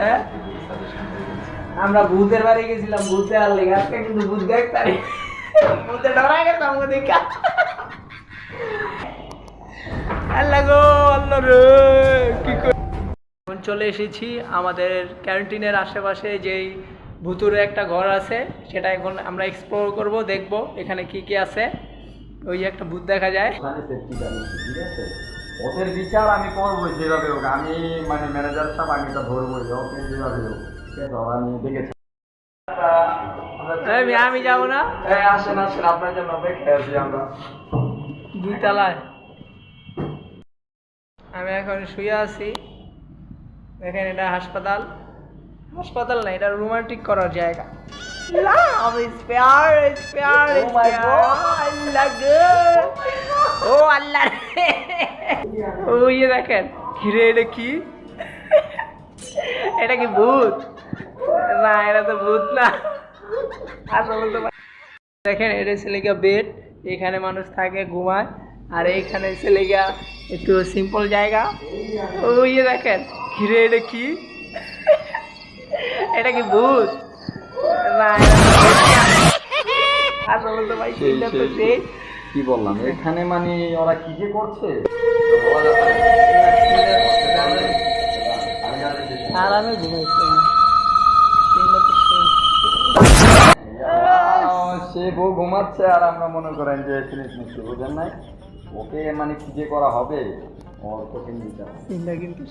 হ্যাঁ? আমরা ভূতের বাড়ি গেছিলাম, ভূতে আর লেগে, আজকে কিন্তু ভূত দেখতারি ভূতে ডরা গেছে আমাকে দেখা আল্লাহ গো, আল্লাহ রে, কি চলে এসেছি আমাদের ক্যান্টিনের আশেপাশে যেই ভুতুরে একটা ঘর আছে, সেটা এখন আমরা এক্সপ্লোর করব, দেখব এখানে কি কি আছে। ওই একটা ভূত দেখা যায়। ওদের বিচার আমি করব যেভাবে হোক। আমি মানে ম্যানেজার সাহেব আমি এটা ধরবো যে ওকে যেভাবে হোক। আমি দেখেছি। আমি যাব না? আসেন আসেন আপনার জন্য আছি আমরা। দুই তলায়। আমি এখন শুয়ে আছি। দেখেন এটা হাসপাতাল। হাসপাতাল না এটা রোমান্টিক করার জায়গা। Oh. আল্লাহ গো। ও আল্লাহ রে। ও ইয়ে দেখেন। ঘিরে এটা কি? এটা কি ভূত? না এটা তো ভূত না। আসলে তো দেখেন এটা ছেলে গিয়া বেড এখানে মানুষ থাকে ঘুমায় আর এইখানে ছেলে গিয়া একটু সিম্পল জায়গা। ও ইয়ে দেখেন। ঘিরে এটা কি? এটা কি ভূত? না আসলে তো ভাই চিন্তা তো সেই। কি বললাম? এখানে মানে ওরা কি যে করছে? আরামে সে বউ ঘুমাচ্ছে আর আমরা মনে করেন যে ফিনিশ নিচ্ছি বুঝেন নাই? ওকে মানে কি যে করা হবে? ওর কঠিন বিচার কিন্তু